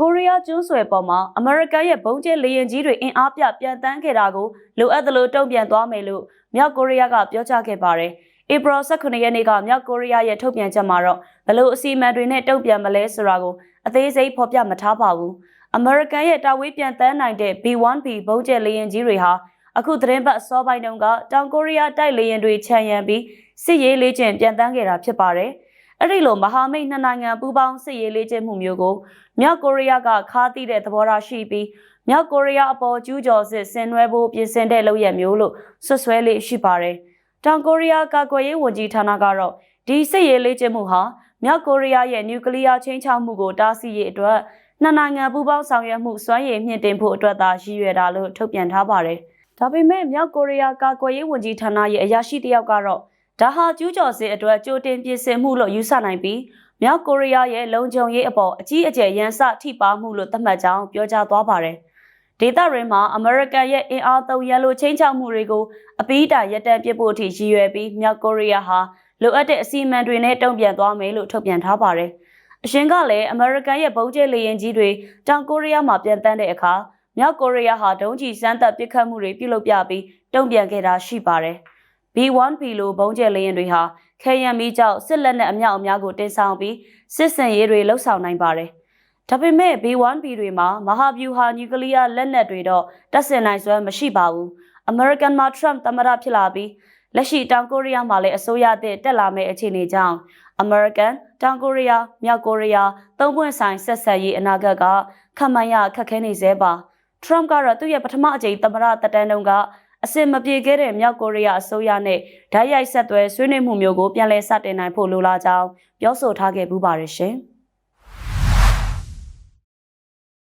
ကိုရီးယားကျွန်းဆွယ်ပေါ်မှာအမေရိကန်ရဲ့ဘုံကျဲလေယာဉ်ကြီးတွေအင်အားပြပြန်တန်းခဲ့တာကိုလိုအပ်သလိုတုံ့ပြန်သွားမယ်လို့မြောက်ကိုရီးယားကပြောကြားခဲ့ပါတယ်။ဧပြီ18ရက်နေ့ကမြောက်ကိုရီးယားရဲ့ထုတ်ပြန်ချက်မှာတော့ဘလို့အစီအမံတွေနဲ့တုံ့ပြန်မလဲဆိုတာကိုအသေးစိတ်ဖော်ပြမထားပါဘူး။အမေရိကန်ရဲ့တာဝေးပြန်တန်းနိုင်တဲ့ B1B ဘုံကျဲလေယာဉ်ကြီးတွေဟာအခုသတင်းပတ်အစောပိုင်းတုန်းကတောင်ကိုရီးယားတိုက်လေယာဉ်တွေခြံရံပြီးစစ်ရေးလေ့ကျင့်ပြန်တန်းခဲ့တာဖြစ်ပါတယ်။ အဲ့ဒီလိုမဟာမိတ်နှစ်နိုင်ငံပူးပေါင်းစစ်ရေးလေ့ကျင့်မှုမျိုးကိုမြောက်ကိုရီးယားကခါးသီးတဲ့သဘောထားရှိပြီးမြောက်ကိုရီးယားအပေါ်ကျူးကျော်စစ်ဆင်နွှဲဖို့ပြင်ဆင်တဲ့လုပ်ရမျိုးလို့ဆွဆွဲလေးရှိပါတယ်။တောင်ကိုရီးယားကာကွယ်ရေးဝန်ကြီးဌာနကတော့ဒီစစ်ရေးလေ့ကျင့်မှုဟာမြောက်ကိုရီးယားရဲ့နျူကလ িয়ার ချင်းချောက်မှုကိုတားဆီးရေးအတွက်နှစ်နိုင်ငံပူးပေါင်းဆောင်ရွက်မှုစွမ်းရည်မြင့်တင်ဖို့အတွက်သာရည်ရွယ်တာလို့ထုတ်ပြန်ထားပါတယ်။ဒါပေမဲ့မြောက်ကိုရီးယားကာကွယ်ရေးဝန်ကြီးဌာနရဲ့အရာရှိတယောက်ကတော့ ဒါဟာကျူးကျော်စစ်အတွက်ကြိုတင်ပြင်ဆင်မှုလို့ယူဆနိုင်ပြီးမြောက်ကိုရီးယားရဲ့လုံခြုံရေးအပေါ်အကြီးအကျယ်ရန်စထိပါမှုလို့သတ်မှတ်ကြောင်းပြောကြားသွားပါတယ်။ဒေသရင်းမှာအမေရိကန်ရဲ့အင်အားသုံးရန်လိုချင်းချောက်မှုတွေကိုအပီးတိုင်ရပ်တန့်ပစ်ဖို့အထိရည်ရွယ်ပြီးမြောက်ကိုရီးယားဟာလိုအပ်တဲ့အစီအမံတွေနဲ့တုံ့ပြန်သွားမယ်လို့ထုတ်ပြန်ထားပါတယ်။အရှင်ကလည်းအမေရိကန်ရဲ့ဗုံးကျဲလေယာဉ်ကြီးတွေတောင်ကိုရီးယားမှာပြန်တန်းတဲ့အခါမြောက်ကိုရီးယားဟာဒုံးကျည်စမ်းသပ်ပစ်ခတ်မှုတွေပြုလုပ်ပြပြီးတုံ့ပြန်ခဲ့တာရှိပါတယ်။ B1P လိုဘုံကျဲလေယာဉ်တွေဟာခဲယံမီကြောင့်စစ်လက်နက်အမြောက်အများကိုတင်ဆောင်ပြီးစစ်စင်ရေးတွေလှုပ်ဆောင်နိုင်ပါတယ်။ဒါပေမဲ့ B1P တွေမှာမဟာဗျူဟာနျူကလ িয়ার လက်နက်တွေတော့တပ်ဆင်နိုင်စွမ်းမရှိပါဘူး။ American မှာ Trump သမ္မတဖြစ်လာပြီးလက်ရှိတောင်ကိုရီးယားမှာလည်းအစိုးရအသစ်တက်လာမယ့်အခြေအနေကြောင့် American တောင်ကိုရီးယားမြောက်ကိုရီးယားသုံးပွင့်ဆိုင်ဆက်ဆက်ရေးအနာဂတ်ကခမှန်ရခက်ခဲနေသေးပါ Trump ကတော့သူ့ရဲ့ပထမအကြိမ်သမ္မတတက်တန်းတုန်းက အစစ်မပြေခဲ့တဲ့မြောက်ကိုရီးယားအစိုးရနဲ့ဓာတ်ရိုက်ဆက်သွဲဆွေးနွေးမှုမျိုးကိုပြန်လည်စတင်နိုင်ဖို့လိုလားကြောင်းပြောဆိုထားခဲ့ပူးပါတယ်ရှင်။